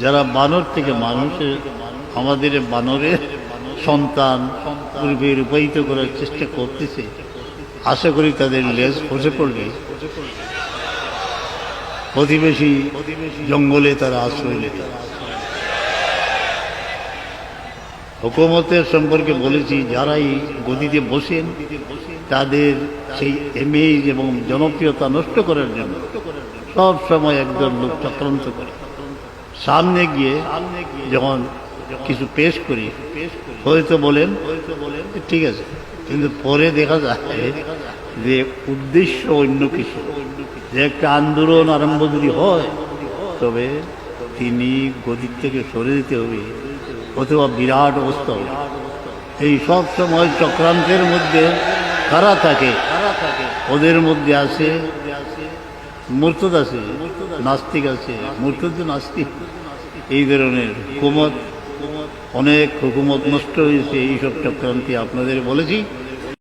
যারা বানর থেকে মানুষের আমাদের বানরের সন্তান পূর্বে রূপায়িত করার চেষ্টা করতেছে। আশা করি তাদের লেজ খসে পড়বে। প্রতিবেশী জঙ্গলে তারা আশ্রয় নেবে হুকুমতের সম্পর্কে বলেছি যারা এই গদিতে বসেন, তাদের সেই ইমেজ এবং জনপ্রিয়তা নষ্ট করার জন্য সব সময় একজন লোক চক্রান্ত করে। সামনে গিয়ে যখন কিছু পেশ করি, হয়তো বলেন, ঠিক আছে, কিন্তু পরে দেখা যায় যে উদ্দেশ্য অন্য কিছু। যে একটা আন্দোলন আরম্ভ যদি হয়, তবে তিনি গদির থেকে সরে দিতে হবে, অথবা বিরাট অবস্থা এই সব সময় চক্রান্তের মধ্যে কারা থাকে? ওদের মধ্যে আছে মূর্তদ আছে, নাস্তিক আছে, মূর্তদ নাস্তিক। এই ধরনের হুকুমত, অনেক হুকুমত নষ্ট হয়েছে এইসব চক্রান্তি আপনাদের বলেছি।